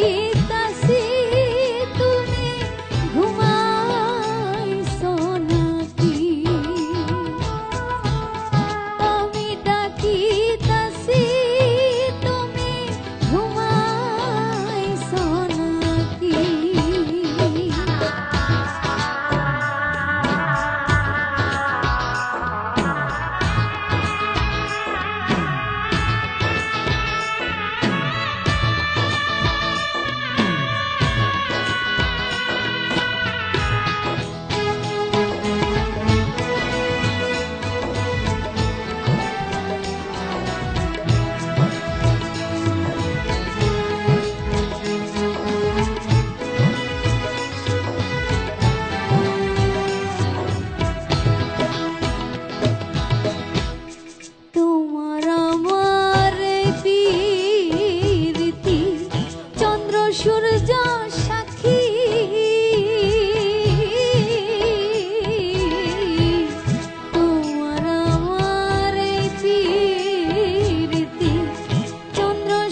ी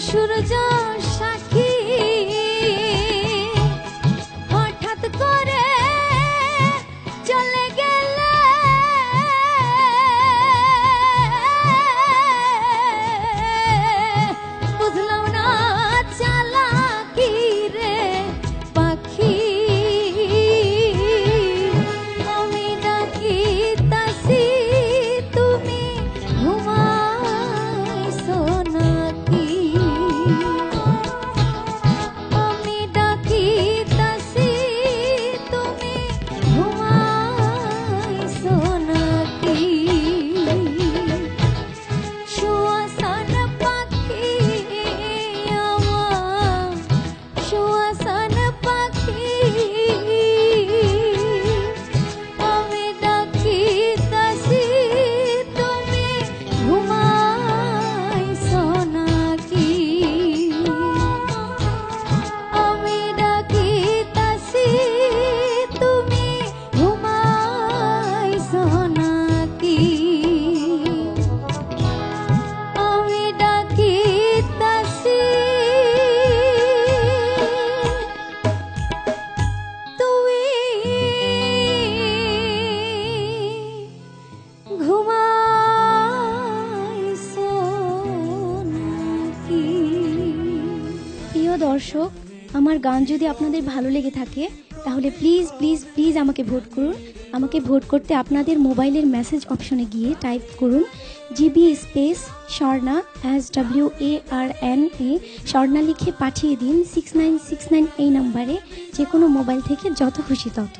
should have done দর্শক, আমার গান যদি আপনাদের ভালো লেগে থাকে, তাহলে প্লিজ প্লিজ প্লিজ আমাকে ভোট করুন। আমাকে ভোট করতে আপনাদের মোবাইলের মেসেজ অপশনে গিয়ে টাইপ করুন। GB space Swarna S W A R N A Swarna লিখে পাঠিয়ে দিন। সিক্স নাইন সিক্স নাইন এই নাম্বারে যে কোনো মোবাইল থেকে যত খুশি তত।